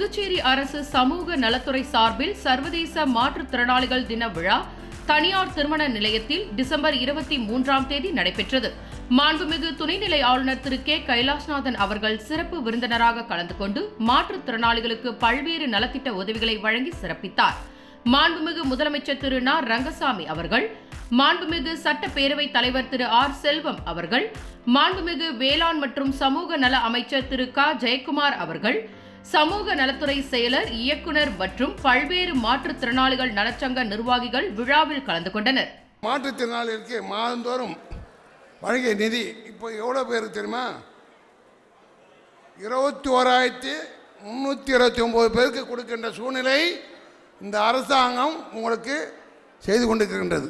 புதுச்சேரி அரசு சமூக நலத்துறை சார்பில் சர்வதேச மாற்றுத்திறனாளிகள் தின விழா தனியார் திருமண நிலையத்தில் டிசம்பர் இருபத்தி மூன்றாம் தேதி நடைபெற்றது. மாண்புமிகு துணைநிலை ஆளுநர் திரு கே. கைலாஷ்நாதன் அவர்கள் சிறப்பு விருந்தினராக கலந்து கொண்டு மாற்றுத்திறனாளிகளுக்கு பல்வேறு நலத்திட்ட உதவிகளை வழங்கி சிறப்பித்தார். மாண்புமிகு முதலமைச்சர் திரு நா. ரங்கசாமி அவர்கள் மாண்புமிகு சட்டப்பேரவை தலைவர் திரு ஆர். செல்வம் அவர்கள் மாண்புமிகு வேளாண் மற்றும் சமூக நல அமைச்சர் திரு க. ஜெயக்குமார் அவர்கள் சமூக நலத்துறை செயலர் இயக்குனர் மற்றும் பல்வேறு மாற்றுத்திறனாளிகள் நலச்சங்க நிர்வாகிகள் விழாவில் கலந்து கொண்டனர். மாற்றுத்திறனாளிகளுக்கு மாதந்தோறும் வழங்கிய நிதி இப்போ எவ்வளோ பேருக்கு தெரியுமா? இருபத்தி ஓராயிரத்தி முந்நூற்றி இருபத்தி ஒம்பது பேருக்கு கொடுக்கின்ற சூழ்நிலை இந்த அரசாங்கம் உங்களுக்கு செய்து கொண்டிருக்கின்றது.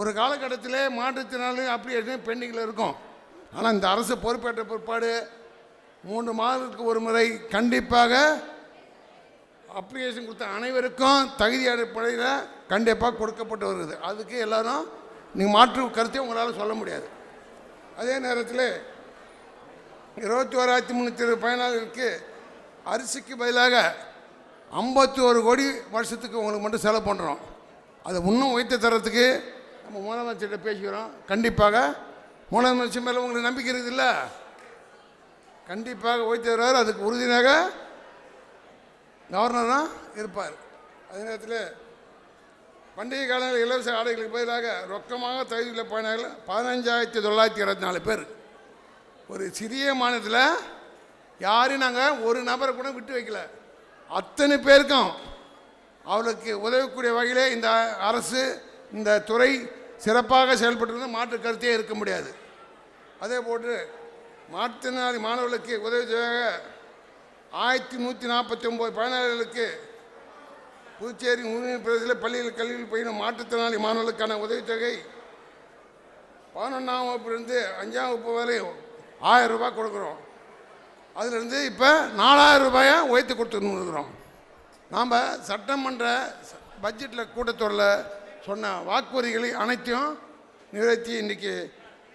ஒரு காலகட்டத்திலே மாற்றுத்திறனாளி அப்ளிகேஷன் பெண்டிங்கில் இருக்கும். ஆனால் இந்த அரசு பொறுப்பேற்ற பிற்பாடு மூன்று மாதத்துக்கு ஒரு முறை கண்டிப்பாக அப்ளிகேஷன் கொடுத்த அனைவருக்கும் தகுதி அடிப்படையில் கண்டிப்பாக கொடுக்கப்பட்டு வருகிறது. அதுக்கு எல்லாரும் நீங்கள் மாற்று கருத்தை உங்களால் சொல்ல முடியாது. அதே நேரத்தில் இருபத்தி ஓராயிரத்தி முந்நூற்றி இருபது பயனாளிகளுக்கு அரிசிக்கு பதிலாக ஐம்பத்தி ஒரு கோடி வருஷத்துக்கு உங்களுக்கு மட்டும் செலவு பண்ணுறோம் அதை இன்னும் உயர்த்தி தரத்துக்கு நம்ம முதலமைச்சர்கிட்ட பேசிக்கிறோம். கண்டிப்பாக முதலமைச்சர் மேலே உங்களுக்கு நம்பிக்கை இருக்குதுல்ல? கண்டிப்பாக ஓய்த்து வருவார் அதுக்கு உறுதியாக கவர்னராக இருப்பார். அதே நேரத்தில் பண்டிகை காலங்களில் இலவச ஆடைகளுக்கு பதிலாக ரொக்கமாக தகுதியுள்ள பயணிகள் பதினஞ்சாயிரத்தி தொள்ளாயிரத்தி இருபத்தி நாலு பேர். ஒரு சிறிய மாநிலத்தில் யாரையும் நாங்கள் ஒரு நபரை கூட விட்டு வைக்கல. அத்தனை பேருக்கும் அவளுக்கு உதவக்கூடிய வகையிலே இந்த அரசு இந்த துறை சிறப்பாக செயல்பட்டு மாற்று கருத்தே இருக்க முடியாது. அதே போன்று மாற்றுத்திறனாளி மாணவர்களுக்கு உதவி ஆயிரத்தி நூற்றி நாற்பத்தி ஒம்பது பயனாளிகளுக்கு புதுச்சேரி உரிமை பிரதேசத்தில் பள்ளியில் கல்வியில் பயிலும் மாற்றுத்திறனாளி மாணவர்களுக்கான உதவித்தொகை பதினொன்றாம் வகுப்புலேருந்து அஞ்சாம் வகுப்பு வரை ஆயிரம் ரூபாய் கொடுக்குறோம். அதுலேருந்து இப்போ நாலாயிரம் ரூபாயை உயர்த்தி கொடுத்துன்னு இருக்கிறோம் நாம் சட்டமன்ற பட்ஜெட்டில் கூட்டத்தொடரில் சொன்ன வாக்குறுதிகளை அனைத்தையும் நிறைவேற்றி இன்றைக்கி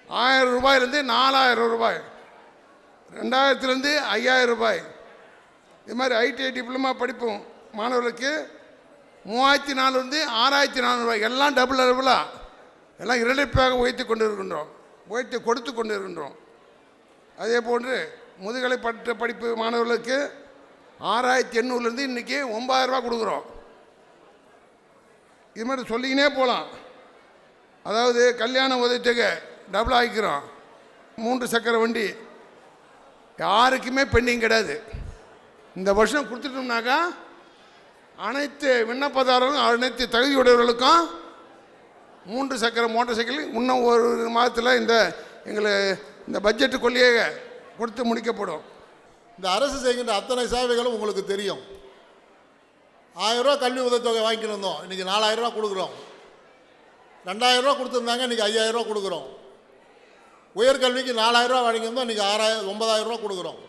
ஆயிரம் ரூபாயிலேருந்து நாலாயிரம் ரூபாய் ரெண்டாயிரத்துலேருந்து ஐயாயிரம் ரூபாய். இது மாதிரி ஐடிஐ டிப்ளமா படிப்போம். மாணவர்களுக்கு மூவாயிரத்தி நாலுலேருந்து ஆறாயிரத்தி நானூறுபாய் எல்லாம் டபுள் டபுளாக எல்லாம் இரட்டிப்பாக உயர்த்தி கொண்டு இருக்கின்றோம் உயர்த்தி கொடுத்து கொண்டு இருக்கின்றோம் அதே போன்று முதுகலை பட்ட படிப்பு மாணவர்களுக்கு ஆறாயிரத்தி எண்ணூறுலேருந்து இன்றைக்கி ஒம்பதாயிரரூபா கொடுக்குறோம். இது மாதிரி சொல்லிக்கினே போகலாம். அதாவது கல்யாண உதவித்தொகை டபுள் ஆகிக்கிறோம் மூன்று சக்கர வண்டி யாருக்குமே பெண்டிங் கிடையாது. இந்த வருஷம் கொடுத்துட்டோம்னாக்கா அனைத்து விண்ணப்பதாரர்களும் அனைத்து தகுதியுடையவர்களுக்கும் மூன்று சக்கர மோட்டார் சைக்கிள் இன்னும் ஒரு மாதத்தில் இந்த எங்களை இந்த பட்ஜெட்டுக்குள்ளேயே கொடுத்து முடிக்கப்படும். இந்த அரசு செய்கின்ற அத்தனை சேவைகளும் உங்களுக்கு தெரியும். ஆயிரரூவா கல்வி உதவித்தொகை வாங்கிட்டு இருந்தோம். இன்றைக்கி நாலாயிரரூவா கொடுக்குறோம். ரெண்டாயிரரூவா கொடுத்துருந்தாங்க இன்றைக்கி ஐயாயிரரூவா கொடுக்குறோம். உயர்கல்விக்கு நாலாயிரரூவா வழங்கியிருந்தோம் இன்றைக்கி ஆறாயிரம் ஒன்பதாயிரரூவா கொடுக்குறோம்.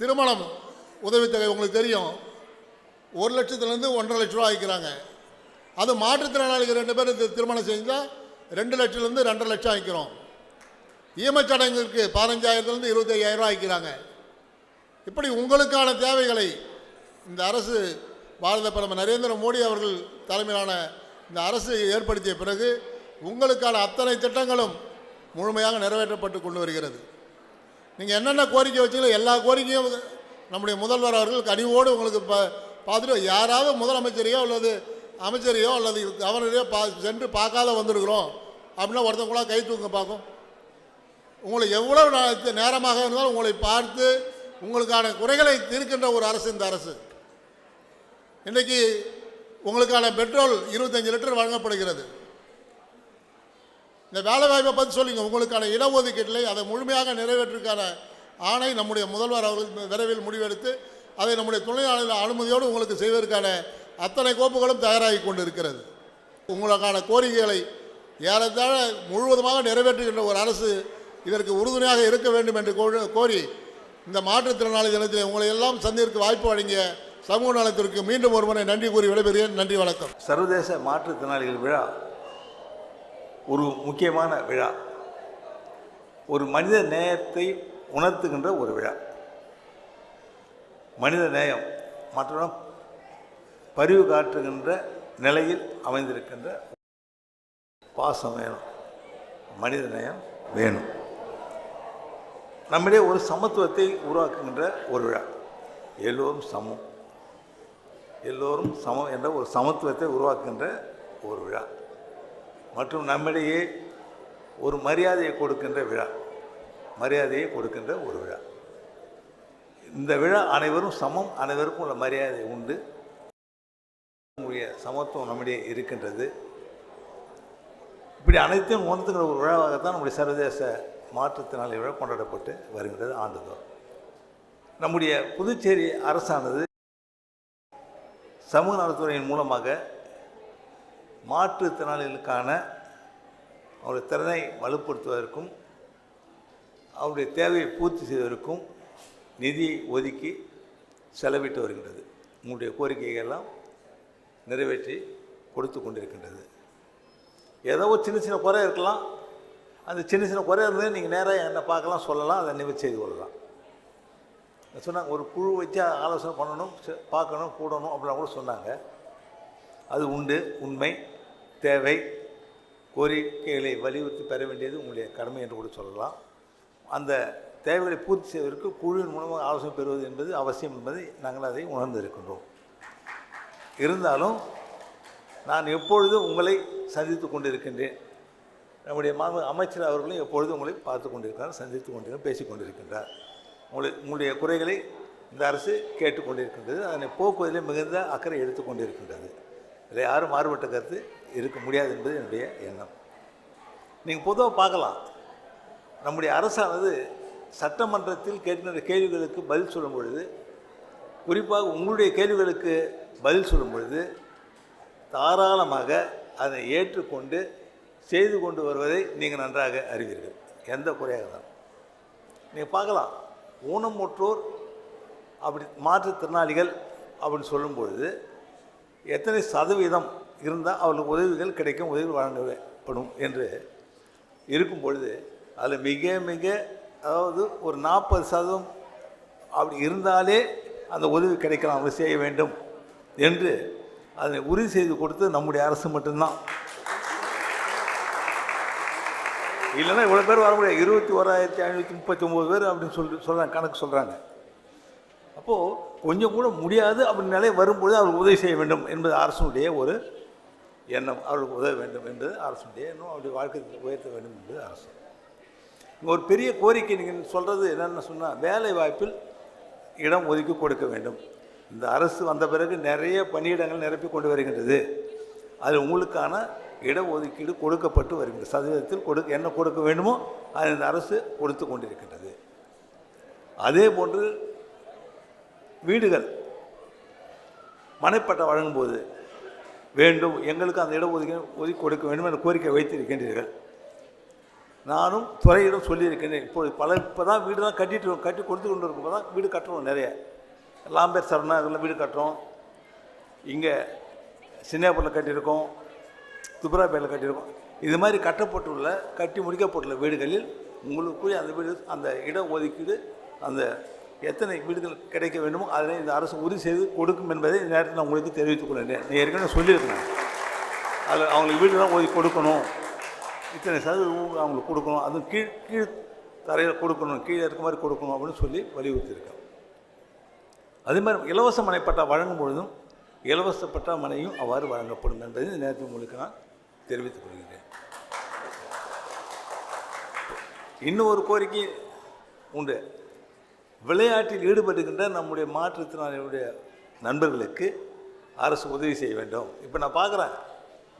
திருமணம் உதவித்தொகை உங்களுக்கு தெரியும். ஒரு லட்சத்துலேருந்து ஒன்றரை லட்ச ரூபா ஆகிக்கிறாங்க அது மாற்றுத்திறனாளிகள் ரெண்டு பேர் திருமணம் செஞ்சால் ரெண்டு லட்சத்துலேருந்து ரெண்டரை லட்சம் ஆகிக்கிறோம் ஈமச் சடங்குக்கு பதினஞ்சாயிரத்துலேருந்து இருபத்தி ஐயாயிரம் ஆகிக்கிறாங்க இப்படி உங்களுக்கான தேவைகளை இந்த அரசு பாரத பிரதமர் நரேந்திர மோடி அவர்கள் தலைமையிலான இந்த அரசு ஏற்படுத்திய பிறகு உங்களுக்கான அத்தனை திட்டங்களும் முழுமையாக நிறைவேற்றப்பட்டு கொண்டு வருகிறது. நீங்கள் என்னென்ன கோரிக்கை வச்சீங்களோ எல்லா கோரிக்கையும் நம்முடைய முதல்வர் அவர்கள் கனிவோடு உங்களுக்கு பா பார்த்துட்டு யாராவது முதலமைச்சரையோ அல்லது அமைச்சரையோ அல்லது கவர்னரையோ பா சென்று பார்க்காத வந்திருக்கிறோம் அப்படின்னா ஒருத்தவங்க கூட கை தூங்க பார்க்கும். உங்களை எவ்வளவு நேரமாக இருந்தாலும் உங்களை பார்த்து உங்களுக்கான குறைகளை தீர்க்கின்ற ஒரு அரசு இந்த அரசு. இன்றைக்கி உங்களுக்கான பெட்ரோல் இருபத்தஞ்சு லிட்டர் வழங்கப்படுகிறது. இந்த வேலை வாய்ப்பை பற்றி சொல்லுங்க. உங்களுக்கான இடஒதுக்கீட்டில் அதை முழுமையாக நிறைவேற்றுக்கான ஆணை நம்முடைய முதல்வர் அவர்கள் விரைவில் முடிவெடுத்து அதை நம்முடைய துணையாளர்கள் அனுமதியோடு உங்களுக்கு செய்வதற்கான அத்தனை கோப்புகளும் தயாராகி கொண்டு இருக்கிறது உங்களுக்கான கோரிக்கைகளை ஏறத்தாழ முழுவதுமாக நிறைவேற்றுகின்ற ஒரு அரசு இதற்கு உறுதுணையாக இருக்க வேண்டும் என்று கோ- கோரி இந்த மாற்றுத்திறனாளி தினத்தில் உங்களை எல்லாம் சந்திக்க வாய்ப்பு வழங்கிய சமூக நலத்திற்கு மீண்டும் ஒருமுறை நன்றி கூறி விடைபெறுகிறேன். நன்றி வணக்கம். சர்வதேச மாற்றுத்திறனாளிகள் விழா ஒரு முக்கியமான விழா. ஒரு மனித நேயத்தை உணர்த்துகின்ற ஒரு விழா. மனித நேயம் மற்றும் பரிவு காட்டுகின்ற நிலையில் அமைந்திருக்கின்ற பாசம் வேணும். மனித நேயம் வேணும். நம்மிடையே ஒரு சமத்துவத்தை உருவாக்குகின்ற ஒரு விழா. எல்லோரும் சமம். எல்லோரும் சமம் என்ற ஒரு சமத்துவத்தை உருவாக்குகின்ற ஒரு விழா. மற்றும் நம்மிடையே ஒரு மரியாதையை கொடுக்கின்ற விழா. மரியாதையை கொடுக்கின்ற ஒரு விழா. இந்த விழா அனைவரும் சமம் அனைவருக்கும் உள்ள மரியாதை உண்டு. நம்முடைய சமத்துவம் நம்மிடையே இருக்கின்றது. இப்படி அனைத்தையும் உணர்த்துகிற ஒரு விழாவாகத்தான் நம்முடைய சர்வதேச மாற்றுத்திறனாளி விழா கொண்டாடப்பட்டு வருகின்றது ஆண்டுதோறும். நம்முடைய புதுச்சேரி அரசானது சமூக நலத்துறையின் மூலமாக மாற்றுத்திறனாளிகளுக்கான அவருடைய திறனை வலுப்படுத்துவதற்கும் அவருடைய தேவையை பூர்த்தி செய்வதற்கும் நிதி ஒதுக்கி செலவிட்டு வருகின்றது. உங்களுடைய கோரிக்கைகள்லாம் நிறைவேற்றி கொடுத்து கொண்டிருக்கின்றது. ஏதோ ஒரு சின்ன சின்ன குறை இருக்கலாம். அந்த சின்ன சின்ன குறை இருந்தது நீங்கள் நேராக என்னை பார்க்கலாம் சொல்லலாம் அதை நிவர்த்தி செய்து கொள்ளலாம். சொன்னாங்க ஒரு குழு வச்சு ஆலோசனை பண்ணணும் பார்க்கணும் கூடணும் அப்படிலாம் கூட சொன்னாங்க. அது உண்டு உண்மை தேவை. கோரிக்கைகளை வலியுறுத்தி பெற வேண்டியது உங்களுடைய கடமை என்று கூட சொல்லலாம். அந்த தேவைகளை பூர்த்தி செய்வதற்கு குழுவின் மூலமாக ஆலோசனை பெறுவது என்பது அவசியம் என்பதை நாங்கள் அதை உணர்ந்திருக்கின்றோம் இருந்தாலும் நான் எப்பொழுதும் உங்களை சந்தித்து கொண்டிருக்கின்றேன். நம்முடைய மாண்பு அமைச்சர் அவர்களும் எப்பொழுதும் உங்களை பார்த்து கொண்டிருக்கிறார் சந்தித்து கொண்டிருக்கிறார் பேசிக் கொண்டிருக்கின்றார். உங்களை உங்களுடைய குறைகளை இந்த அரசு கேட்டுக்கொண்டிருக்கின்றது அதனை போக்குவதிலே மிகுந்த அக்கறை எடுத்துக்கொண்டிருக்கின்றது இதில் யாரும் மாறுபட்ட கருத்து இருக்க முடியாது என்பது என்னுடைய எண்ணம். நீங்கள் பொதுவாக பார்க்கலாம். நம்முடைய அரசானது சட்டமன்றத்தில் கேட்கின்ற கேள்விகளுக்கு பதில் சொல்லும் பொழுது குறிப்பாக உங்களுடைய கேள்விகளுக்கு பதில் சொல்லும் பொழுது தாராளமாக அதை ஏற்றுக்கொண்டு செய்து கொண்டு வருவதை நீங்கள் நன்றாக அறிவீர்கள். எந்த குறையாக தான் நீங்கள் பார்க்கலாம். ஊனமுற்றோர் அப்படி மாற்றுத்திறனாளிகள் அப்படின்னு சொல்லும் பொழுது எத்தனை சதவீதம் இருந்தால் அவர்களுக்கு உதவிகள் கிடைக்கும் உதவி வழங்கப்படும் என்று இருக்கும் பொழுது அதில் மிக மிக அதாவது ஒரு நாற்பது சதவீதம் அப்படி இருந்தாலே அந்த உதவி கிடைக்கலாம் அவங்க செய்ய வேண்டும் என்று அதனை உறுதி செய்து கொடுத்து நம்முடைய அரசு மட்டும்தான். இல்லைன்னா இவ்வளோ பேர் வர முடியாது. இருபத்தி ஓராயிரத்தி ஐநூற்றி முப்பத்தி ஒம்பது பேர் அப்படின்னு சொல்லி சொல்கிறாங்க கணக்கு சொல்கிறாங்க அப்போது கொஞ்சம் கூட முடியாது அப்படின்னு நிலை வரும்பொழுது அவருக்கு உதவி செய்ய வேண்டும் என்பது அரசனுடைய ஒரு எண்ணம். அவர்களுக்கு உதவ வேண்டும் என்பது அரசனுடைய எண்ணம். அவருடைய வாழ்க்கை உயர்த்த வேண்டும் என்பது அரசு. ஒரு பெரிய கோரிக்கை நீங்கள் சொல்கிறது என்னென்னு சொன்னால் வேலை வாய்ப்பில் இடம் ஒதுக்கி கொடுக்க வேண்டும். இந்த அரசு வந்த பிறகு நிறைய பணியிடங்கள் நிரப்பி கொண்டு வருகின்றது. அது உங்களுக்கான இட ஒதுக்கீடு கொடுக்கப்பட்டு வருகின்றது. சதவீதத்தில் கொடுக்க என்ன கொடுக்க வேண்டுமோ அது இந்த அரசு கொடுத்து கொண்டிருக்கின்றது. அதே போன்று வீடுகள் மனைப்பட்ட வழங்கும்போது வேண்டும் எங்களுக்கு அந்த இடம் ஒதுக்கி ஒதுக்கி கொடுக்க வேண்டும் என்ற கோரிக்கை வைத்திருக்கின்றீர்கள். நானும் துறையிடம் சொல்லியிருக்கின்றேன் இப்போது பல இப்போ தான் வீடு தான் கட்டிட்டு கட்டி கொடுத்து கொண்டு இருக்கும்போது தான் வீடு கட்டுறோம் நிறைய. லாம்பேர் சரணா இதெல்லாம் வீடு கட்டுறோம். இங்கே சின்னப்பூரில் கட்டியிருக்கோம் துப்ராப்பேட்டில் கட்டியிருக்கோம். இது மாதிரி கட்டப்பட்டுள்ள கட்டி முடிக்கப்பட்டுள்ள வீடுகளில் உங்களுக்கு அந்த வீடு அந்த இட ஒதுக்கீடு அந்த எத்தனை வீடுகள் கிடைக்க வேண்டுமோ அதனை இந்த அரசு உறுதி செய்து கொடுக்கும் என்பதை இந்த நேரத்தில் நான் உங்களுக்கு தெரிவித்துக் கொள்கிறேன். நீ ஏற்கனவே சொல்லியிருக்கிறேன். அதில் அவங்களுக்கு வீடுலாம் ஒதுக்கி கொடுக்கணும். இத்தனை சதவீதம் அவங்களுக்கு கொடுக்கணும். அதுவும் கீழ் கீழ் தரையில் கொடுக்கணும். கீழே இருக்க மாதிரி கொடுக்கணும் அப்படின்னு சொல்லி வலியுறுத்தியிருக்கேன். அதே மாதிரி இலவச மனைப்பட்டா வழங்கும் பொழுதும் இலவசப்பட்ட மனையும் அவ்வாறு வழங்கப்படும் என்பதை இந்த நேரத்தில் உங்களுக்கு நான் தெரிவித்துக் கொள்கிறேன். இன்னும் ஒரு கோரிக்கை உண்டு. விளையாட்டில் ஈடுபட்டுகின்ற நம்முடைய மாற்றுத்திறனாளிகளுடைய நண்பர்களுக்கு அரசு உதவி செய்ய வேண்டும். இப்போ நான் பார்க்குறேன்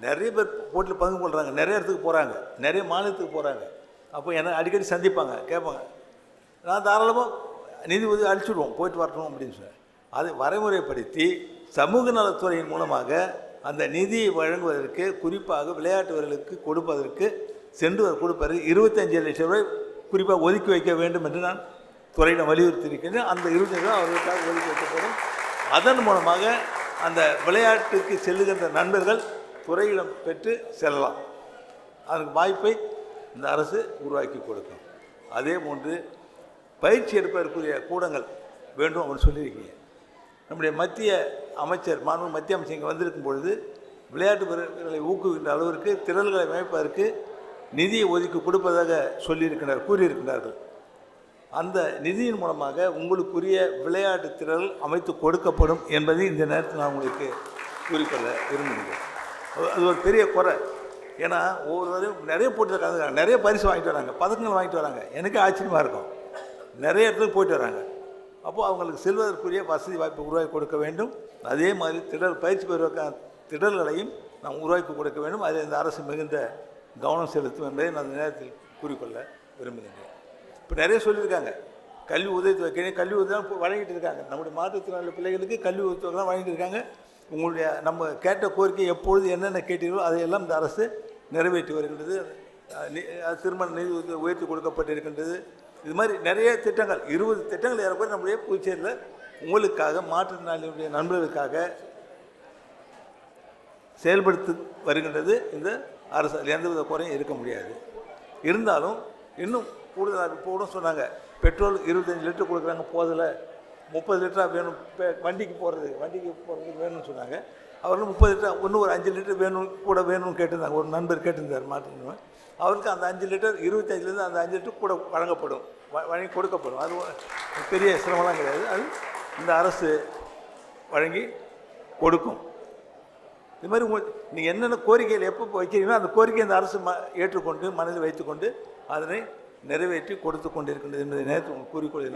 நிறைய பேர் போட்டியில் பங்கு கொள்கிறாங்க நிறைய இடத்துக்கு போகிறாங்க நிறைய மாநிலத்துக்கு போகிறாங்க அப்போ என்ன அடிக்கடி சந்திப்பாங்க கேட்பாங்க. நான் தாராளமாக நிதி உதவி அழிச்சுடுவோம் போயிட்டு வரட்டும் அப்படின்னு சொன்னேன். அதை வரைமுறைப்படுத்தி சமூக நலத்துறையின் மூலமாக அந்த நிதியை வழங்குவதற்கு குறிப்பாக விளையாட்டு வீரர்களுக்கு கொடுப்பதற்கு சென்று கொடுப்பதற்கு இருபத்தஞ்சு லட்சம் ரூபாய் குறிப்பாக ஒதுக்கி வைக்க வேண்டும் என்று நான் துறையிடம் வலியுறுத்தி இருக்கின்றேன் அந்த இருபத்தஞ்சு அவர்களுக்காக ஒதுக்கி அதன் மூலமாக அந்த விளையாட்டுக்கு செல்லுகின்ற நண்பர்கள் துறையிடம் பெற்று செல்லலாம். அதற்கு வாய்ப்பை இந்த அரசு உருவாக்கி கொடுக்கும். அதே போன்று பயிற்சி எடுப்பதற்குரிய கூடங்கள் வேண்டும் அப்படின்னு சொல்லியிருக்கீங்க. நம்முடைய மத்திய அமைச்சர் மாண்பு மத்திய அமைச்சர் இங்கே வந்திருக்கும் பொழுது விளையாட்டு வீரர்களை ஊக்குவிக்கின்ற அளவிற்கு திரள்களை அமைப்பதற்கு நிதியை ஒதுக்கி கொடுப்பதாக சொல்லியிருக்கிறார் கூறியிருக்கிறார்கள் அந்த நிதியின் மூலமாக உங்களுக்குரிய விளையாட்டு திறல் அமைத்து கொடுக்கப்படும் என்பதை இந்த நேரத்தில் நான் உங்களுக்கு குறிப்பிட விரும்புகிறேன். அது- ஒரு பெரிய குறை. ஏன்னா ஒவ்வொருவரும் நிறைய போட்டியில் கலந்துக்கிறாங்க. நிறைய பரிசு வாங்கிட்டு வராங்க. பதக்கங்கள் வாங்கிட்டு வராங்க. எனக்கே ஆச்சரியமாக இருக்கும். நிறைய இடத்துக்கு போயிட்டு வராங்க. அப்போது அவங்களுக்கு செல்வதற்குரிய வசதி வாய்ப்பு உருவாக்கி கொடுக்க வேண்டும். அதே மாதிரி திடல் பயிற்சி பெறுவதற்கான திடல்களையும் நாம் உருவாக்கி கொடுக்க வேண்டும். அதில் இந்த அரசு மிகுந்த கவனம் செலுத்தும் என்பதை நான் இந்த நேரத்தில் கூறிக்கொள்ள விரும்புகிறேன் இப்போ நிறைய சொல்லியிருக்காங்க. கல்வி உதவித்தொகை கல்வி கல்வி உதவி தான் வழங்கிட்டு இருக்காங்க. நம்முடைய மாற்றுத்திறனாளி பிள்ளைகளுக்கு கல்வி உதவித்தொகை தான் வழங்கிட்டு இருக்காங்க. உங்களுடைய நம்ம கேட்ட கோரிக்கை எப்பொழுது என்னென்ன கேட்டீர்களோ அதையெல்லாம் இந்த அரசு நிறைவேற்றி வருகின்றது. திருமண நிதி உதவி உயர்த்தி கொடுக்கப்பட்டிருக்கின்றது. இது மாதிரி நிறைய திட்டங்கள் இருபது திட்டங்கள் ஏறக்குறைய நம்முடைய புதுச்சேரியில் உங்களுக்காக மாற்றுத்திறனாளியுடைய நண்பர்களுக்காக செயல்படுத்தி வருகின்றது. இந்த அரசு எந்தவித குறையும் இருக்க முடியாது. இருந்தாலும் இன்னும் கூடுதலாக இப்போ கூட சொன்னாங்க. பெட்ரோல் இருபத்தஞ்சி லிட்டர் கொடுக்குறாங்க போதில். முப்பது லிட்டராக வேணும் வண்டிக்கு போகிறது வண்டிக்கு போகிறதுக்கு வேணும்னு சொன்னாங்க. அவர்களும் முப்பது லிட்டர் இன்னும் ஒரு அஞ்சு லிட்டர் வேணும் கூட வேணும்னு கேட்டிருந்தாங்க. ஒரு நண்பர் கேட்டிருந்தார் மாற்றினவன் அவருக்கு அந்த அஞ்சு லிட்டர் இருபத்தஞ்சிலேருந்து அந்த அஞ்சு லிட்டர் கூட வழங்கப்படும். வ- வழங்கி கொடுக்கப்படும். அது பெரிய சிரமம்லாம் கிடையாது. அது இந்த அரசு வழங்கி கொடுக்கும். இது மாதிரி உங்கள் நீங்கள் என்னென்ன கோரிக்கைகள் எப்போ வைக்கிறீங்களோ அந்த கோரிக்கையை இந்த அரசு ம ஏற்றுக்கொண்டு மனதில் வைத்துக்கொண்டு அதனை நிறைவேற்றி கொடுத்து கொண்டிருக்கின்றது என்பதை நேற்று உங்களுக்கு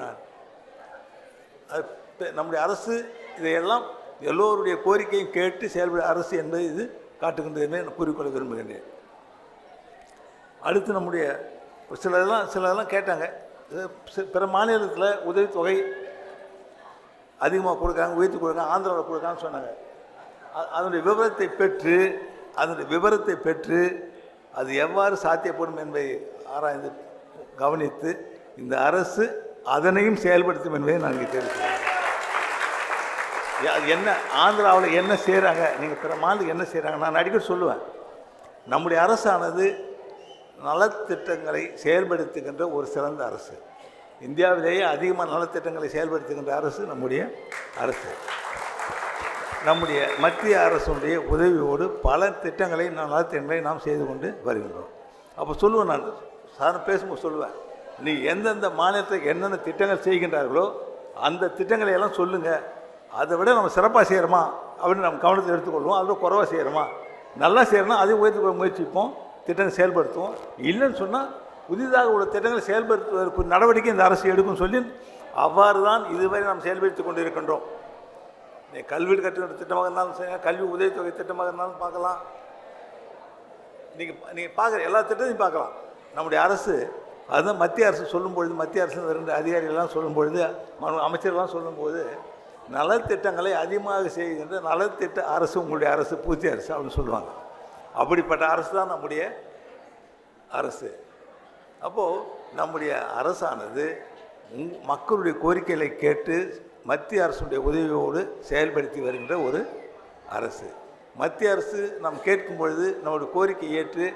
அது நம்முடைய அரசு இதையெல்லாம் எல்லோருடைய கோரிக்கையும் கேட்டு செயல்பட அரசு என்பதை இது காட்டுகின்றது என்பதை நான் கூறிக்கொள்ள விரும்புகின்றேன். அடுத்து நம்முடைய சிலதெல்லாம் சிலதெல்லாம் கேட்டாங்க. பிற மாநிலத்தில் உதவித்தொகை அதிகமாக கொடுக்குறாங்க உயர்த்தி கொடுக்குறாங்க ஆந்திராவில் கொடுக்குறாங்கன்னு சொன்னாங்க. அதனுடைய விவரத்தை பெற்று அதனுடைய விவரத்தை பெற்று அது எவ்வாறு சாத்தியப்படும் என்பதை ஆராய்ந்து கவனித்து இந்த அரசு அதனையும் செயல்படுத்தும் என்பதை நான் இங்கே தெரிவிக்கிறேன். அது என்ன ஆந்திராவில் என்ன செய்கிறாங்க நீங்கள் பிற மாநிலத்துக்கு என்ன செய்கிறாங்க நான் அடிக்கடி சொல்லுவேன். நம்முடைய அரசானது நலத்திட்டங்களை செயல்படுத்துகின்ற ஒரு சிறந்த அரசு. இந்தியாவிலேயே அதிகமாக நலத்திட்டங்களை செயல்படுத்துகின்ற அரசு நம்முடைய அரசு. நம்முடைய மத்திய அரசுடைய உதவியோடு பல திட்டங்களை நாம் நலத்திட்டங்களை நாம் செய்து கொண்டு வருகின்றோம். அப்போ சொல்லுவேன் நான். சாதாரண பேசும்போது சொல்லுவேன் நீ எந்தெந்த மாநிலத்துக்கு என்னென்ன திட்டங்கள் செய்கின்றார்களோ அந்த திட்டங்களை எல்லாம் சொல்லுங்கள் அதை விட நம்ம சிறப்பாக செய்கிறோமா அப்படின்னு நம்ம கவனத்தில் எடுத்துக்கொள்வோம். அதை குறவாக செய்கிறோமா நல்லா செய்கிறோம்னா அதையும் உயர்த்தி கொள்ள முயற்சிப்போம் திட்டங்கள் செயல்படுத்துவோம். இல்லைன்னு சொன்னால் புதிதாக உள்ள திட்டங்களை செயல்படுத்துவதற்கு நடவடிக்கை இந்த அரசு எடுக்கும் சொல்லி அவ்வாறு தான் இதுவரை நாம் செயல்படுத்தி கொண்டு இருக்கின்றோம் நீ கல்வி கட்டுகிற திட்டமாக இருந்தாலும் சரி கல்வி உதவித்தொகை திட்டமாக இருந்தாலும் பார்க்கலாம். நீங்கள் நீங்கள் பார்க்குற எல்லா திட்டத்தையும் பார்க்கலாம். நம்முடைய அரசு அதுதான் மத்திய அரசு சொல்லும் பொழுது மத்திய அரசு ரெண்டு அதிகாரிகள்லாம் சொல்லும் பொழுது அமைச்சர்லாம் சொல்லும்போது நலத்திட்டங்களை அதிகமாக செய்கின்ற நலத்திட்ட அரசு உங்களுடைய அரசு பூர்த்தி அரசு அப்படின்னு சொல்லுவாங்க. அப்படிப்பட்ட அரசு தான் நம்முடைய அரசு. அப்போது நம்முடைய அரசானது உங் மக்களுடைய கோரிக்கைகளை கேட்டு மத்திய அரசுடைய உதவியோடு செயல்படுத்தி வருகின்ற ஒரு அரசு. மத்திய அரசு நாம் கேட்கும் பொழுது நம்முடைய கோரிக்கை ஏற்று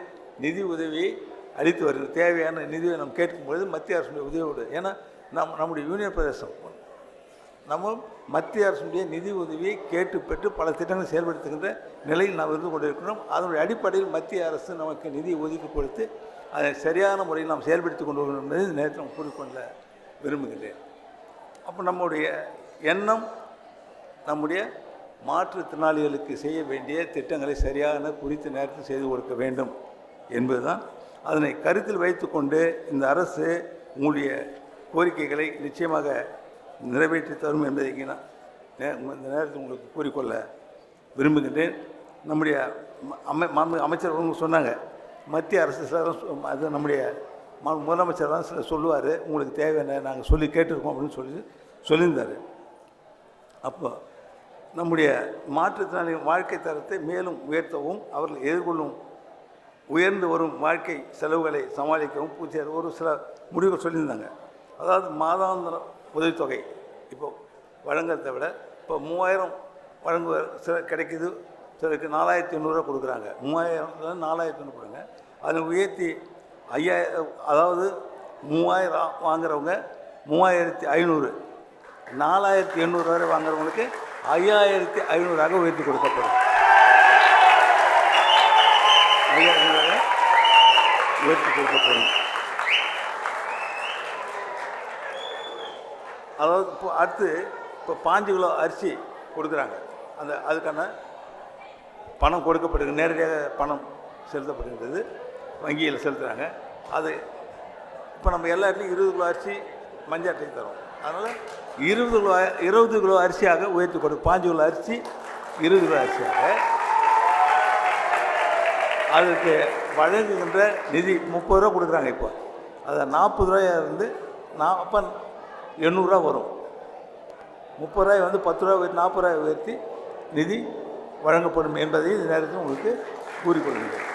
நிதி உதவியை அளித்து வருகிறது தேவையான நிதியை நாம் கேட்கும்பொழுது மத்திய அரசுடைய உதவியோடு ஏன்னா நம் நம்முடைய யூனியன் பிரதேசம் நம்ம மத்திய அரசுடைய நிதி உதவியை கேட்டு பெற்று பல திட்டங்களை செயல்படுத்துகின்ற நிலையில் நாம் இருந்து கொண்டிருக்கிறோம். அதனுடைய அடிப்படையில் மத்திய அரசு நமக்கு நிதி ஒதுக்கி கொடுத்து அதை சரியான முறையில் நாம் செயல்படுத்தி கொண்டு வரணும் என்பதை இந்த நேரத்தில் நான் கூறிக்கொள்ள விரும்புகிறேன் அப்போ நம்முடைய எண்ணம் நம்முடைய மாற்றுத்திறனாளிகளுக்கு செய்ய வேண்டிய திட்டங்களை சரியான குறித்த நேரத்தில் செய்து கொடுக்க வேண்டும் என்பதுதான் அதனை கருத்தில் வைத்துக்கொண்டு இந்த அரசு உங்களுடைய கோரிக்கைகளை நிச்சயமாக நிறைவேற்றி தரும் என்பதை நான் இந்த நேரத்தில் உங்களுக்கு கூறிக்கொள்ள விரும்புகின்றேன். நம்முடைய அமை அமைச்சர் அவங்க சொன்னாங்க. மத்திய அரசு சிலரும் அது நம்முடைய முதலமைச்சர் தான் சில சொல்லுவார். உங்களுக்கு தேவையான நாங்கள் சொல்லி கேட்டிருக்கோம் அப்படின்னு சொல்லி சொல்லியிருந்தார். அப்போ நம்முடைய மாற்றுத்திறனாளிகள் வாழ்க்கை தரத்தை மேலும் உயர்த்தவும் அவர்கள் எதிர்கொள்ளும் உயர்ந்து வரும் வாழ்க்கை செலவுகளை சமாளிக்கவும் பூச்சியார் ஒரு சில முடிவுகள் சொல்லியிருந்தாங்க. அதாவது மாதாந்திர உதவித்தொகை இப்போ வழங்குறதை விட இப்போ மூவாயிரம் வழங்குவ சில கிடைக்கிது சிலருக்கு நாலாயிரத்தி ஐநூறுரூவா கொடுக்குறாங்க. மூவாயிரம் நாலாயிரத்தி ஐநூறு கொடுங்க அதை உயர்த்தி ஐயாயிரம் அதாவது மூவாயிரம் வாங்குறவங்க மூவாயிரத்தி ஐநூறு நாலாயிரத்தி எண்ணூறு வரை வாங்குறவங்களுக்கு ஐயாயிரத்தி ஐநூறாக உயர்த்தி கொடுக்கப்படும். உயர்த்தி கொடுக்கப்படும் அதாவது இப்போ அடுத்து இப்போ பாஞ்சு கிலோ அரிசி கொடுக்குறாங்க. அந்த அதுக்கான பணம் கொடுக்கப்படுகிறது நேரடியாக பணம் செலுத்தப்படுகின்றது. வங்கியில் செலுத்துகிறாங்க அது இப்போ நம்ம எல்லா இடத்துலையும் இருபது கிலோ அரிசி மஞ்சள் அட்டை தரோம். அதனால் இருபது கிலோ இருபது கிலோ அரிசியாக உயர்த்தி கொடு பாஞ்சு கிலோ அரிசி இருபது கிலோ அரிசியாக. அதுக்கு வழங்குகின்ற நிதி முப்பது ரூபா கொடுக்குறாங்க இப்போ. அதை நாற்பது ரூபாயா இருந்து நான் அப்போ எண்ணூறுரூவா வரும். முப்பது ரூபாய் வந்து பத்து ரூபா உயர்த்தி நாற்பது ரூபாய் உயர்த்தி நிதி வழங்கப்படும் என்பதை இந்த நேரத்தில் உங்களுக்கு கூறிக்கொள்கிறேன்.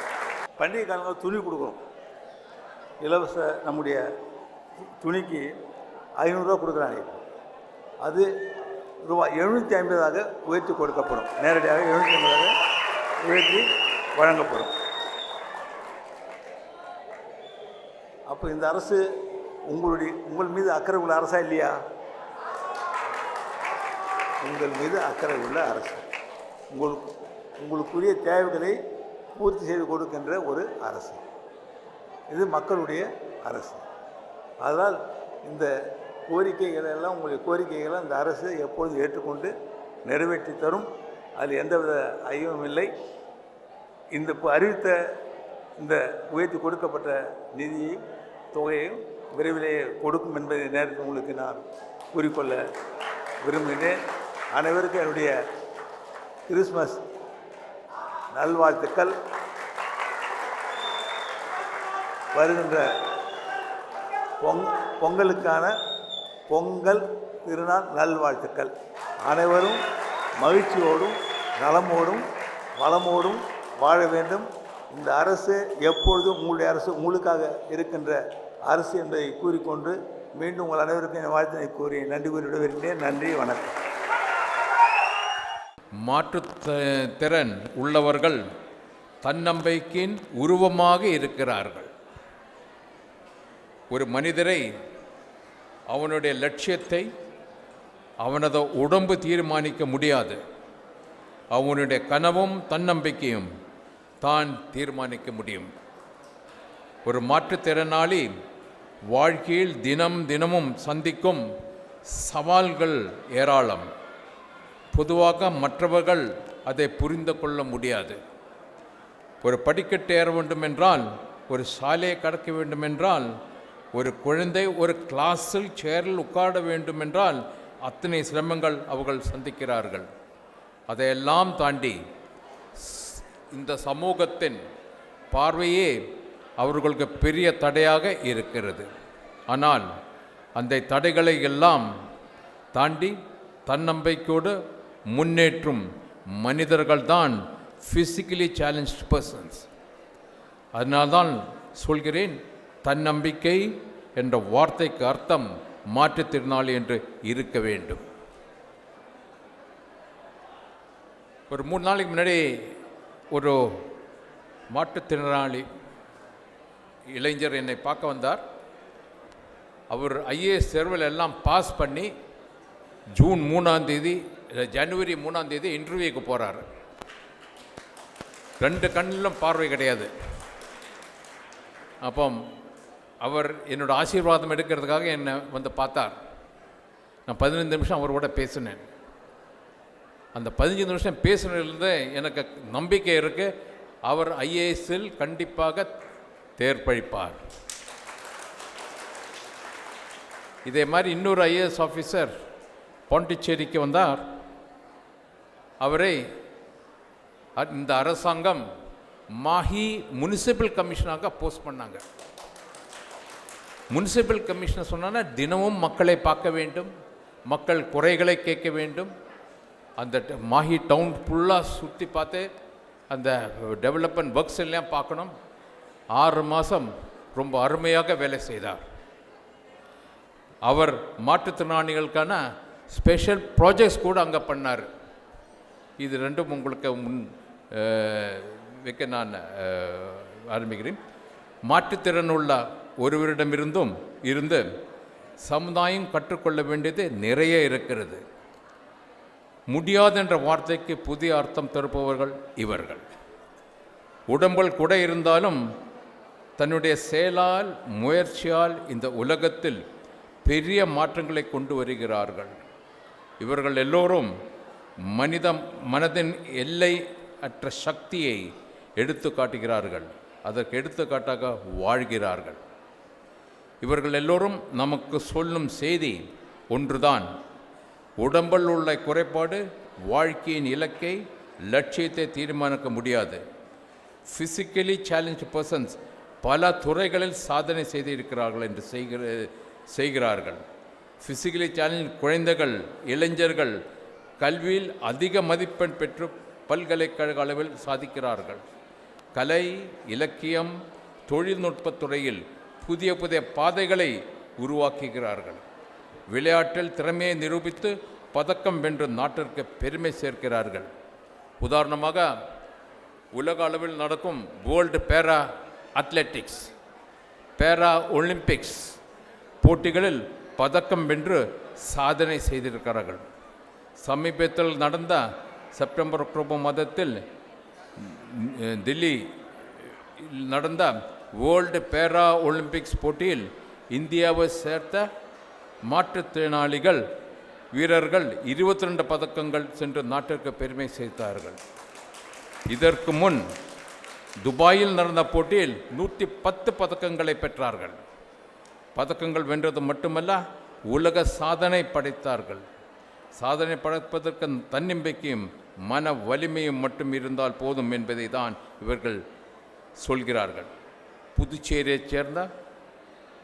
பண்டிகை காலங்களில் துணி கொடுக்குறோம். இலவச நம்முடைய துணிக்கு ஐநூறுரூவா கொடுக்குறாங்க இப்போ. அது ரூபாய் எழுநூற்றி ஐம்பதாக உயர்த்தி கொடுக்கப்படும். நேரடியாக எழுநூற்றி ஐம்பதாக உயர்த்தி வழங்கப்படும். அப்போ இந்த அரசு உங்களுடைய உங்கள் மீது அக்கறை உள்ள அரசா இல்லையா? உங்கள் மீது அக்கறை உள்ள அரசு. உங்களுக்கு உங்களுக்குரிய தேவைகளை பூர்த்தி செய்து கொடுக்கின்ற ஒரு அரசு. இது மக்களுடைய அரசு. அதனால் இந்த கோரிக்கைகளை எல்லாம் உங்களுடைய கோரிக்கைகளை இந்த அரசு எப்பொழுதும் ஏற்றுக்கொண்டு நிறைவேற்றி தரும்? அதில் எந்தவித ஐயமும் இல்லை. இந்த இப்போ அறிவித்த இந்த உயர்த்தி கொடுக்கப்பட்ட நிதியையும் தொகையை விரைவிலேயே கொடுக்கும் என்பதை நேரத்தில் உங்களுக்கு நான் கூறிக்கொள்ள விரும்புகிறேன். அனைவருக்கும் என்னுடைய கிறிஸ்மஸ் நல்வாழ்த்துக்கள். வருகின்ற பொங் பொங்கலுக்கான பொங்கல் திருநாள் நல்வாழ்த்துக்கள். அனைவரும் மகிழ்ச்சியோடும் நலமோடும் வளமோடும் வாழ வேண்டும். இந்த அரசு எப்பொழுதும் உங்களுடைய அரசு உங்களுக்காக இருக்கின்ற அரசு என்பதை கூறிக்கொண்டு மீண்டும் உங்கள் அனைவருக்கும் என் வாழ்த்தினை கூறி நன்றி கூறி விடுவிருக்கிறேன் நன்றி வணக்கம். மாற்றுத்திறன் உள்ளவர்கள் தன்னம்பிக்கையின் உருவமாக இருக்கிறார்கள். ஒரு மனிதரை அவனுடைய லட்சியத்தை அவனது உடம்பு தீர்மானிக்க முடியாது. அவனுடைய கனவும் தன்னம்பிக்கையும் தான் தீர்மானிக்க முடியும். ஒரு மாற்றுத்திறனாளி வாழ்க்கையில் தினம் தினமும் சந்திக்கும் சவால்கள் ஏராளம். பொதுவாக மற்றவர்கள் அதை புரிந்து கொள்ள முடியாது. ஒரு படிக்கட்டு ஏற வேண்டுமென்றால் ஒரு சாலையை கடக்க வேண்டுமென்றால் ஒரு குழந்தை ஒரு கிளாஸில் சேரில் உட்கார வேண்டுமென்றால் அத்தனை சிரமங்கள் அவர்கள் சந்திக்கிறார்கள். அதையெல்லாம் தாண்டி இந்த சமூகத்தின் பார்வையே அவர்களுக்கு பெரிய தடையாக இருக்கிறது. ஆனால் அந்த தடைகளை எல்லாம் தாண்டி தன்னம்பிக்கையோடு முன்னேற்றும் மனிதர்கள்தான் ஃபிசிக்கலி சேலஞ்ச்டு பர்சன்ஸ் அதனால்தான் சொல்கிறேன் தன்னம்பிக்கை என்ற வார்த்தைக்கு அர்த்தம் மாற்றுத்திறனாளி என்று இருக்க வேண்டும். ஒரு மூணு நாளைக்கு முன்னாடி ஒரு மாற்றுத்திறனாளி இளைஞர் என்னை பார்க்க வந்தார். அவர் ஐஏஎஸ் தேர்வில் எல்லாம் பாஸ் பண்ணி ஜூன் மூணாம் தேதி ஜனவரி மூணாம் தேதி இன்டர்வியூக்கு போகிறார் ரெண்டு கண்ணிலும் பார்வை கிடையாது. அப்போ அவர் என்னோட ஆசீர்வாதம் எடுக்கிறதுக்காக என்னை வந்து பார்த்தார். நான் பதினைந்து நிமிஷம் அவரோட பேசினேன். அந்த பதினஞ்சு நிமிஷம் பேசுனதுலேருந்து எனக்கு நம்பிக்கை இருக்குது அவர் ஐஏஎஸ்ஸில் கண்டிப்பாக தேர்ப்பழிப்பார் இதே மாதிரி இன்னொரு ஐஏஎஸ் ஆஃபீஸர் பாண்டிச்சேரிக்கு வந்தார். அவரை அ- இந்த அரசாங்கம் மாஹி முனிசிபல் கமிஷனாக போஸ்ட் பண்ணாங்க. முனிசிபல் கமிஷனர் சொன்னால் தினமும் மக்களை பார்க்க வேண்டும். மக்கள் குறைகளை கேட்க வேண்டும். அந்த மாஹி டவுன் ஃபுல்லாக சுற்றி பார்த்து அந்த டெவலப்மெண்ட் ஒர்க்ஸ் எல்லாம் பார்க்கணும். ஆறு மாதம் ரொம்ப அருமையாக வேலை செய்தார். அவர் மாற்றுத்திறனாளிகளுக்கான ஸ்பெஷல் ப்ராஜெக்ட்ஸ் கூட அங்கே பண்ணார். இது ரெண்டும் உங்களுக்கு முன் வைக்க நான் ஆரம்பிக்கிறேன். மாற்றுத்திறன் உள்ள ஒருவரிடமிருந்தும் இருந்து சமுதாயம் கற்றுக்கொள்ள வேண்டியது நிறைய இருக்கிறது. முடியாதென்ற வார்த்தைக்கு புதிய அர்த்தம் தருப்பவர்கள் இவர்கள். உடம்பில் கூட இருந்தாலும் தன்னுடைய செயலால் முயற்சியால் இந்த உலகத்தில் பெரிய மாற்றங்களை கொண்டு வருகிறார்கள். இவர்கள் எல்லோரும் மனித மனதின் எல்லை அற்ற சக்தியை எடுத்து காட்டுகிறார்கள். அதற்கு எடுத்துக்காட்டாக வாழ்கிறார்கள். இவர்கள் எல்லோரும் நமக்கு சொல்லும் செய்தி ஒன்றுதான். உடம்பில் உள்ள குறைபாடு வாழ்க்கையின் இலக்கை லட்சியத்தை தீர்மானிக்க முடியாது. ஃபிசிக்கலி சேலஞ்ச் பர்சன்ஸ் பல துறைகளில் சாதனை செய்திருக்கிறார்கள் என்று செய்கிற செய்கிறார்கள். ஃபிசிக்கலி சேலஞ்ச் குழந்தைகள் இளைஞர்கள் கல்வியில் அதிக மதிப்பெண் பெற்று பல்கலைக்கழக அளவில் சாதிக்கிறார்கள். கலை இலக்கியம் தொழில்நுட்பத் துறையில் புதிய புதிய பாதைகளை உருவாக்குகிறார்கள். விளையாட்டில் திறமையை நிரூபித்து பதக்கம் வென்று நாட்டிற்கு பெருமை சேர்க்கிறார்கள். உதாரணமாக உலக அளவில் நடக்கும் வேர்ல்டு பேரா அத்லெட்டிக்ஸ் பேரா ஒலிம்பிக்ஸ் போட்டிகளில் பதக்கம் வென்று சாதனை செய்திருக்கிறார்கள். சமீபத்தில் நடந்த செப்டம்பர் அக்டோபர் மாதத்தில் தில்லி நடந்த வேர்ல்டு பேரா ஒலிம்பிக்ஸ் போட்டியில் இந்தியாவை சேர்த்த மாற்றுத்திறனாளிகள் வீரர்கள் 22 ரெண்டு பதக்கங்கள் சென்று நாட்டிற்கு பெருமை சேர்த்தார்கள். இதற்கு முன் துபாயில் நடந்த போட்டியில் நூற்றி பத்து பதக்கங்களை பெற்றார்கள். பதக்கங்கள் வென்றது மட்டுமல்ல உலக சாதனை படைத்தார்கள். சாதனை படைப்பதற்கு தன்னம்பிக்கையும் மன வலிமையும் மட்டும் இருந்தால் போதும் என்பதை தான் இவர்கள் சொல்கிறார்கள். புதுச்சேரியைச் சேர்ந்த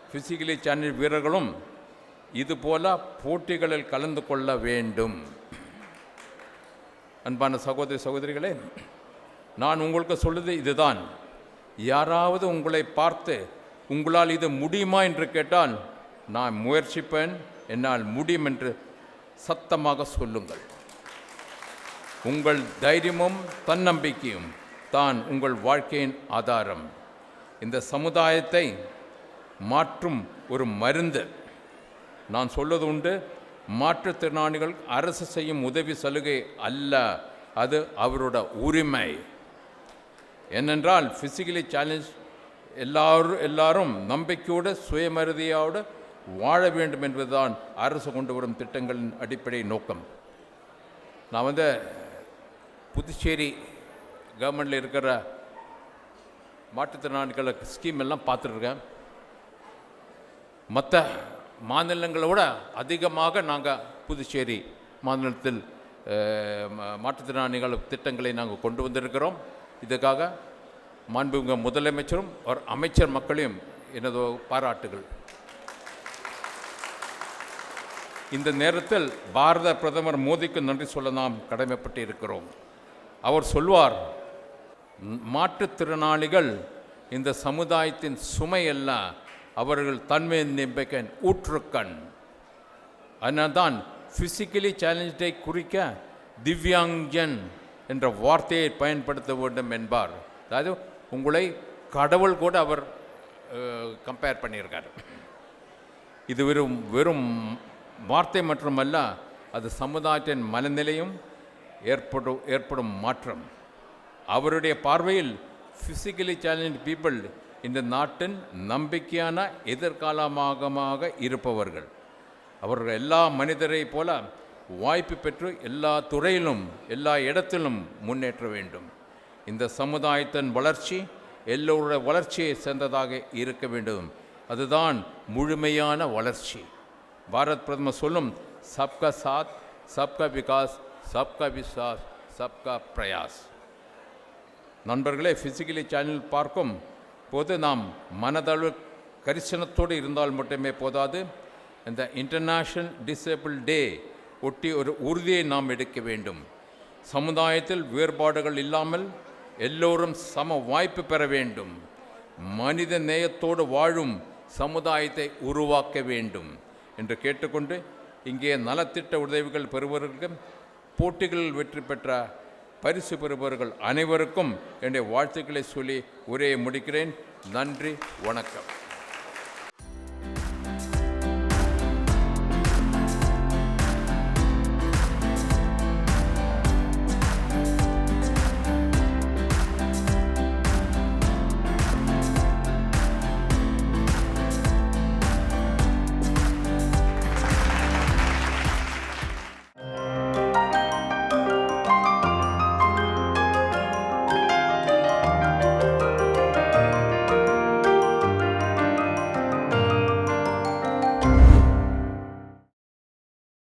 ஃபிசிக்கலி சேனல் வீரர்களும் இதுபோல போட்டிகளில் கலந்து கொள்ள வேண்டும். அன்பான சகோதரி சகோதரிகளே நான் உங்களுக்கு சொல்லுது இதுதான். யாராவது உங்களை பார்த்து உங்களால் இது முடியுமா? என்று கேட்டால் நான் முயற்சிப்பேன் என்னால் முடியும் என்று சத்தமாக சொல்லுங்கள். உங்கள் தைரியமும் தன்னம்பிக்கையும் தான் உங்கள் வாழ்க்கையின் ஆதாரம். இந்த சமுதாயத்தை மாற்றும் ஒரு மருந்து. நான் சொல்வது உண்டு மாற்றுத்திறனாளிகள் அரசு செய்யும் உதவி சலுகை அல்ல அது அவரோட உரிமை. என்னென்றால் ஃபிசிக்கலி சேலஞ்ச் எல்லாரும் எல்லாரும் நம்பிக்கையோடு சுயமரிதியோடு வாழ வேண்டும் என்பதுதான் அரசு கொண்டு வரும் திட்டங்களின் அடிப்படை நோக்கம். நான் வந்து புதுச்சேரி கவர்மெண்டில் இருக்கிற மாற்றுத்திறனாளிகளுக்கு ஸ்கீம் எல்லாம் பார்த்துருக்கேன் மற்ற மாநிலங்களோட அதிகமாக நாங்கள் புதுச்சேரி மாநிலத்தில் மாற்றுத்திறனாளிகள் திட்டங்களை நாங்கள் கொண்டு வந்திருக்கிறோம். இதுக்காக மாண்புமிகு முதலமைச்சரும் ஒரு அமைச்சர் மக்களையும் எனது பாராட்டுகள். இந்த நேரத்தில் பாரத பிரதமர் மோடிக்கு நன்றி சொல்ல நாம் கடமைப்பட்டு இருக்கிறோம் அவர் சொல்வார் மாற்றுத்திறனாளிகள் இந்த சமுதாயத்தின் சுமை அவர்கள் தன்மை நம்பிக்கை ஊற்றுக்கண். அதனால் தான் ஃபிசிக்கலி சேலஞ்சை குறிக்க திவ்யாங்கன் என்ற வார்த்தையை பயன்படுத்த வேண்டும் என்பார். அதாவது உங்களை கடவுள் கூட அவர் கம்பேர் பண்ணியிருக்கார். இது வெறும் வெறும் வார்த்தை மட்டுமல்ல அது சமுதாயத்தின் மனநிலையும் ஏற்படும் ஏற்படும் மாற்றம். அவருடைய பார்வையில் ஃபிசிக்கலி சேலஞ்ச் பீப்புள் இந்த நாட்டின் நம்பிக்கையான எதிர்காலமாகமாக இருப்பவர்கள். அவர்கள் எல்லா மனிதரை போல வாய்ப்பு பெற்று எல்லா துறையிலும் எல்லா இடத்திலும் முன்னேற்ற வேண்டும். இந்த சமுதாயத்தின் வளர்ச்சி எல்லோருடைய வளர்ச்சியை சேர்ந்ததாக இருக்க வேண்டும். அதுதான் முழுமையான வளர்ச்சி. பாரத் பிரதமர் சொல்லும் சப்கா சாத் சப்கா விகாஸ் சப்கா விஸ்வாஸ் சப்கா பிரயாஸ். நண்பர்களே ஃபிசிக்கலி சேனல் பார்க்கும் இப்போது நாம் மனதளவு கரிசனத்தோடு இருந்தால் மட்டுமே போதாது. இந்த இன்டர்நேஷ்னல் டிசேபிள் டே ஒட்டி ஒரு உறுதியை நாம் எடுக்க வேண்டும். சமுதாயத்தில் வேறுபாடுகள் இல்லாமல் எல்லோரும் சம வாய்ப்பு பெற வேண்டும். மனித நேயத்தோடு வாழும் சமுதாயத்தை உருவாக்க வேண்டும் என்று கேட்டுக்கொண்டு இங்கே நலத்திட்ட உதவிகள் பெறுவதற்கு போட்டிகளில் வெற்றி பெற்ற பரிசு பெறுபவர்கள் அனைவருக்கும் என்னுடைய வாழ்த்துக்களை சொல்லி உரையை முடிக்கிறேன். நன்றி வணக்கம்.